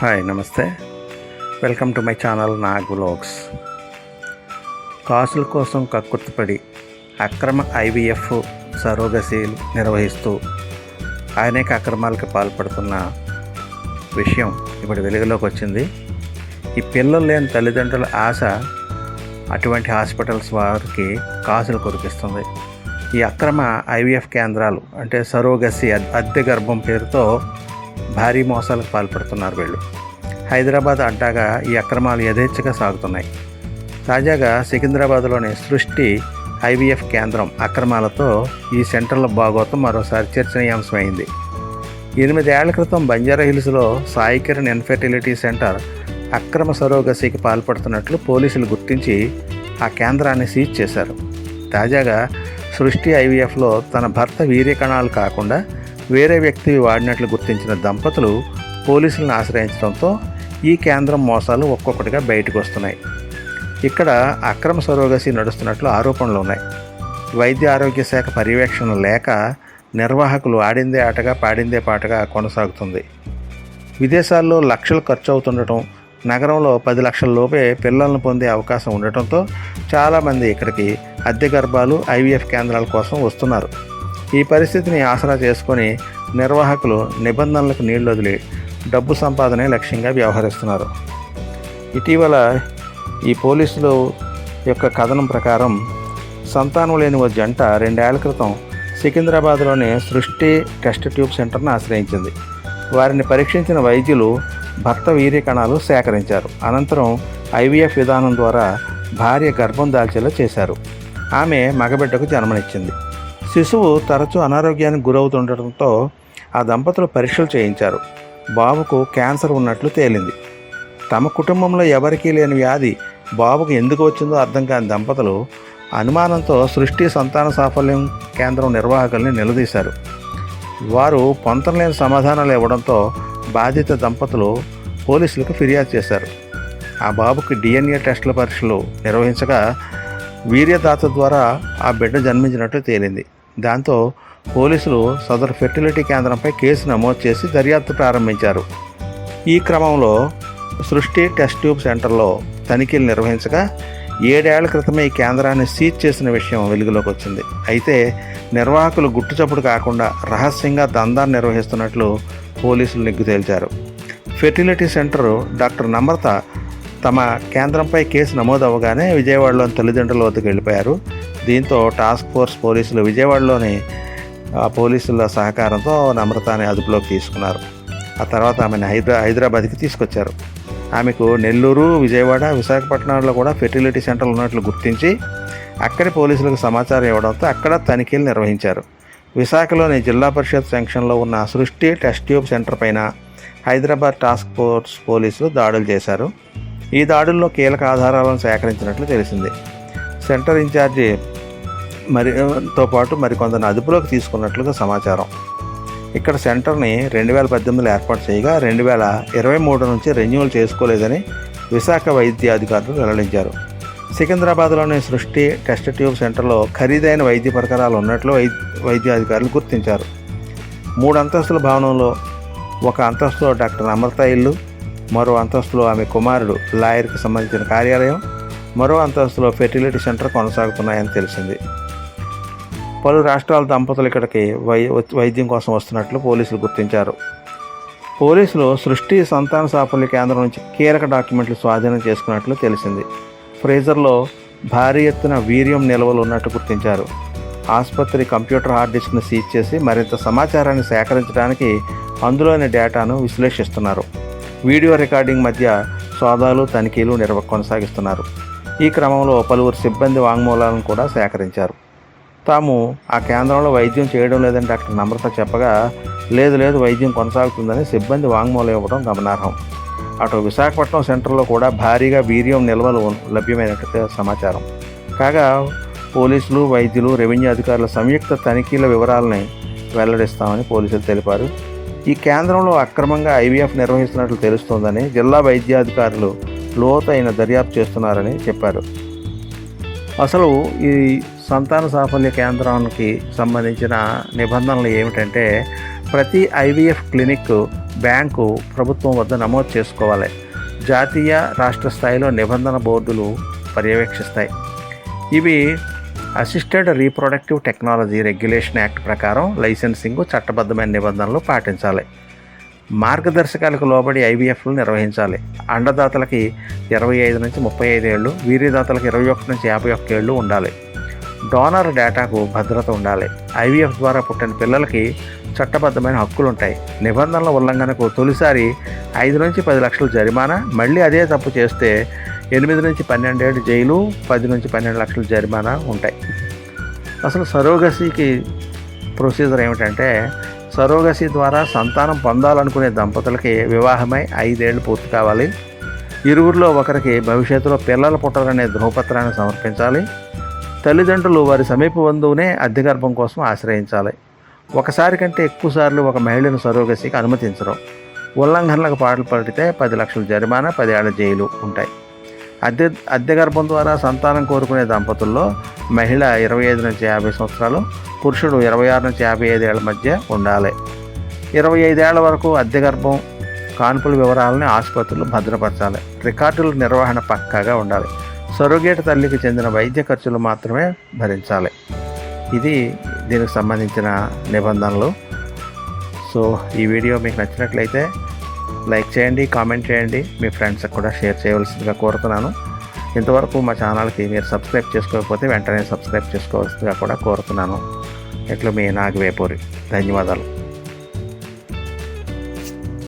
Hi నమస్తే. Welcome to my channel Nag vlogs. కాసుల కోసం కక్కుర్తిపడి అక్రమ ఐవీఎఫ్ సరోగసీలు నిర్వహిస్తూ అనేక అక్రమాలకు పాల్పడుతున్న విషయం ఇప్పుడు వెలుగులోకి వచ్చింది. ఈ పిల్లలు లేని తల్లిదండ్రుల ఆశ అటువంటి హాస్పిటల్స్ వారికి కాసులు కొరికిస్తుంది. ఈ అక్రమ ఐవీఎఫ్ కేంద్రాలు అంటే సరోగసి అద్దె గర్భం పేరుతో భారీ మోసాలకు పాల్పడుతున్నారు వీళ్ళు. హైదరాబాద్ అడ్డాగా ఈ అక్రమాలు యథేచ్ఛగా సాగుతున్నాయి. తాజాగా సికింద్రాబాద్లోని సృష్టి ఐవీఎఫ్ కేంద్రం అక్రమాలతో ఈ సెంటర్ల భాగోతం మరోసారి చర్చనీయాంశమైంది. ఎనిమిదేళ్ళ క్రితం బంజారా హిల్స్లో సాయి కిరణ్ ఇన్ఫెర్టిలిటీ సెంటర్ అక్రమ సరోగసికి పాల్పడుతున్నట్లు పోలీసులు గుర్తించి ఆ కేంద్రాన్ని సీజ్ చేశారు. తాజాగా సృష్టి ఐవీఎఫ్లో తన భర్త వీర్యకణాలు కాకుండా వేరే వ్యక్తి వాడినట్లు గుర్తించిన దంపతులు పోలీసులను ఆశ్రయించడంతో ఈ కేంద్రం మోసాలు ఒక్కొక్కటిగా బయటకు వస్తున్నాయి. ఇక్కడ అక్రమ సరోగసి నడుస్తున్నట్లు ఆరోపణలు ఉన్నాయి. వైద్య ఆరోగ్య శాఖ పర్యవేక్షణ లేక నిర్వాహకులు ఆడిందే ఆటగా పాడిందే పాటగా కొనసాగుతుంది. విదేశాల్లో లక్షలు ఖర్చు అవుతుండటం నగరంలో పది లక్షల లోపే పిల్లలను పొందే అవకాశం ఉండటంతో చాలామంది ఇక్కడికి అద్దె గర్భాలు ఐవీఎఫ్ కేంద్రాల కోసం వస్తున్నారు. ఈ పరిస్థితిని ఆసరా చేసుకొని నిర్వాహకులు నిబంధనలకు నీళ్ళు వదిలి డబ్బు సంపాదనే లక్ష్యంగా వ్యవహరిస్తున్నారు. ఇటీవల ఈ పోలీసులు యొక్క కథనం ప్రకారం సంతానం లేని ఓ జంట రెండేళ్ళ క్రితం సికింద్రాబాద్లోని సృష్టి టెస్ట్ ట్యూబ్ సెంటర్ను ఆశ్రయించింది. వారిని పరీక్షించిన వైద్యులు భర్త వీర్య కణాలు సేకరించారు. అనంతరం ఐవీఎఫ్ విధానం ద్వారా భార్య గర్భం దాల్చేలా చేశారు. ఆమె మగబిడ్డకు జన్మనిచ్చింది. శిశువు తరచూ అనారోగ్యానికి గురవుతుండటంతో ఆ దంపతులు పరీక్షలు చేయించారు. బాబుకు క్యాన్సర్ ఉన్నట్లు తేలింది. తమ కుటుంబంలో ఎవరికీ లేని వ్యాధి బాబుకు ఎందుకు వచ్చిందో అర్థం కాని దంపతులు అనుమానంతో సృష్టి సంతాన సాఫల్యం కేంద్రం నిర్వాహకుల్ని నిలదీశారు. వారు పొంతనలేని సమాధానాలు ఇవ్వడంతో బాధిత దంపతులు పోలీసులకు ఫిర్యాదు చేశారు. ఆ బాబుకి డిఎన్ఏ టెస్టుల పరీక్షలు నిర్వహించగా వీర్యదాత ద్వారా ఆ బిడ్డ జన్మించినట్లు తేలింది. దాంతో పోలీసులు సదరు ఫెర్టిలిటీ కేంద్రంపై కేసు నమోదు చేసి దర్యాప్తు ప్రారంభించారు. ఈ క్రమంలో సృష్టి టెస్ట్ ట్యూబ్ సెంటర్లో తనిఖీలు నిర్వహించగా ఏడేళ్ళ క్రితమే ఈ కేంద్రాన్ని సీజ్ చేసిన విషయం వెలుగులోకి వచ్చింది. అయితే నిర్వాహకులు గుట్టుచప్పుడు కాకుండా రహస్యంగా దందాన్ని నిర్వహిస్తున్నట్లు పోలీసులు నిగ్గు తేల్చారు. ఫెర్టిలిటీ సెంటర్ డాక్టర్ నమ్రత తమ కేంద్రంపై కేసు నమోదవగానే విజయవాడలోని తల్లిదండ్రుల వద్దకు వెళ్ళిపోయారు. దీంతో టాస్క్ ఫోర్స్ పోలీసులు విజయవాడలోని పోలీసుల సహకారంతో నమ్రతని అదుపులోకి తీసుకున్నారు. ఆ తర్వాత ఆమెను హైదరా హైదరాబాద్కి తీసుకొచ్చారు. ఆమెకు నెల్లూరు విజయవాడ విశాఖపట్నంలో కూడా ఫెర్టిలిటీ సెంటర్లు ఉన్నట్లు గుర్తించి అక్కడి పోలీసులకు సమాచారం ఇవ్వడంతో అక్కడ తనిఖీలు నిర్వహించారు. విశాఖలోని జిల్లా పరిషత్ సెంక్షన్లో ఉన్న సృష్టి టెస్ట్ ట్యూబ్ సెంటర్ పైన హైదరాబాద్ టాస్క్ ఫోర్స్ పోలీసులు దాడులు చేశారు. ఈ దాడుల్లో కీలక ఆధారాలను సేకరించినట్లు తెలిసింది. సెంటర్ ఇన్ఛార్జి మరి తో పాటు మరికొందరిని అదుపులోకి తీసుకున్నట్లుగా సమాచారం. ఇక్కడ సెంటర్ని రెండు వేల పద్దెనిమిదిలో ఏర్పాటు చేయగా రెండు వేల ఇరవై మూడు నుంచి రెన్యువల్ చేసుకోలేదని విశాఖ వైద్య అధికారులు వెల్లడించారు. సికింద్రాబాద్లోని సృష్టి టెస్ట్ ట్యూబ్ సెంటర్లో ఖరీదైన వైద్య పరికరాలు ఉన్నట్లు వైద్య వైద్యాధికారులు గుర్తించారు. మూడు అంతస్తుల భవనంలో ఒక అంతస్తులో డాక్టర్ అమృత ఇల్లు మరో అంతస్తులో ఆమె కుమారుడు లాయర్కి సంబంధించిన కార్యాలయం మరో అంతస్తులో ఫెర్టిలిటీ సెంటర్ కొనసాగుతున్నాయని తెలిసింది. పలు రాష్ట్రాల దంపతులు ఇక్కడికి వై వైద్యం కోసం వస్తున్నట్లు పోలీసులు గుర్తించారు. పోలీసులు సృష్టి సంతాన సాఫల్య కేంద్రం నుంచి కీలక డాక్యుమెంట్లు స్వాధీనం చేసుకున్నట్లు తెలిసింది. ఫ్రీజర్లో భారీ ఎత్తున వీర్యం నిల్వలు ఉన్నట్టు గుర్తించారు. ఆసుపత్రి కంప్యూటర్ హార్డ్ డిస్క్ను సీజ్ చేసి మరింత సమాచారాన్ని సేకరించడానికి అందులోని డేటాను విశ్లేషిస్తున్నారు. వీడియో రికార్డింగ్ మధ్య సోదాలు తనిఖీలు నిర్వ కొనసాగిస్తున్నారు. ఈ క్రమంలో పలువురు సిబ్బంది వాంగ్మూలాలను కూడా సేకరించారు. తాము ఆ కేంద్రంలో వైద్యం చేయడం లేదని డాక్టర్ నమ్రత చెప్పగా లేదు లేదు వైద్యం కొనసాగుతుందని సిబ్బంది వాంగ్మూలం ఇవ్వడం గమనార్హం. అటు విశాఖపట్నం సెంటర్లో కూడా భారీగా వీర్యం నిల్వలు లభ్యమైనట్టు సమాచారం. కాగా పోలీసులు వైద్యులు రెవెన్యూ అధికారుల సంయుక్త తనిఖీల వివరాలని వెల్లడిస్తామని పోలీసులు తెలిపారు. ఈ కేంద్రంలో అక్రమంగా ఐవీఎఫ్ నిర్వహిస్తున్నట్లు తెలుస్తోందని జిల్లా వైద్యాధికారులు లోతైన దర్యాప్తు చేస్తున్నారని చెప్పారు. అసలు ఈ సంతాన సాఫల్య కేంద్రానికి సంబంధించిన నిబంధనలు ఏమిటంటే ప్రతి ఐవీఎఫ్ క్లినిక్ బ్యాంకు ప్రభుత్వం వద్ద నమోదు చేసుకోవాలి. జాతీయ రాష్ట్ర స్థాయిలో నిబంధన బోర్డులు పర్యవేక్షిస్తాయి. ఇవి assisted reproductive technology regulation act ప్రకారం లైసెన్సింగ్ చట్టబద్ధమైన నిబంధనలు పాటించాలి. మార్గదర్శకాలకు లోబడి ఐవీఎఫ్లు నిర్వహించాలి. అండదాతలకి ఇరవై ఐదు నుంచి ముప్పై ఐదు ఏళ్ళు వీర్యదాతలకు ఇరవై ఒకటి నుంచి యాభై ఒక్క ఏళ్ళు ఉండాలి. డోనర్ డేటాకు భద్రత ఉండాలి. ఐవీఎఫ్ ద్వారా పుట్టిన పిల్లలకి చట్టబద్ధమైన హక్కులు ఉంటాయి నిబంధనల ఉల్లంఘనకు తొలిసారి ఐదు నుంచి పది లక్షల జరిమానా మళ్ళీ అదే తప్పు చేస్తే ఎనిమిది నుంచి పన్నెండేళ్ళు జైలు పది నుంచి పన్నెండు లక్షల జరిమానా ఉంటాయి. అసలు సరోగసీకి ప్రొసీజర్ ఏమిటంటే సరోగసి ద్వారా సంతానం పొందాలనుకునే దంపతులకి వివాహమై ఐదేళ్ళు పూర్తి కావాలి. ఇరువురిలో ఒకరికి భవిష్యత్తులో పిల్లలు పుట్టాలనే ధృవపత్రాన్ని సమర్పించాలి. తల్లిదండ్రులు వారి సమీప బంధువునే అద్దె గర్భం కోసం ఆశ్రయించాలి. ఒకసారి కంటే ఎక్కువసార్లు ఒక మహిళను సరోగసికి అనుమతించరు. ఉల్లంఘనలకు పాటలు పడితే పది లక్షల జరిమానా పదేళ్ళ జైలు ఉంటాయి. అద్దె అద్దె గర్భం ద్వారా సంతానం కోరుకునే దంపతుల్లో మహిళ ఇరవై ఐదు నుంచి యాభై సంవత్సరాలు పురుషుడు ఇరవై ఆరు నుంచి యాభై ఐదేళ్ళ మధ్య ఉండాలి. ఇరవై ఐదేళ్ళ వరకు అద్దె గర్భం కాన్పుల వివరాలని ఆసుపత్రులు భద్రపరచాలి. రికార్డుల నిర్వహణ పక్కాగా ఉండాలి. సొరగేట తల్లికి చెందిన వైద్య ఖర్చులు మాత్రమే భరించాలి. ఇది దీనికి సంబంధించిన నిబంధనలు. సో ఈ వీడియో మీకు నచ్చినట్లయితే లైక్ చేయండి కామెంట్ చేయండి. మీ ఫ్రెండ్స్కి కూడా షేర్ చేయవలసిందిగా కోరుతున్నాను. ఇంతవరకు మా ఛానల్కి మీరు సబ్స్క్రైబ్ చేసుకోకపోతే వెంటనే సబ్స్క్రైబ్ చేసుకోవాల్సిందిగా కూడా కోరుతున్నాను. ఇట్లా మీ నాగవేపూరి. ధన్యవాదాలు.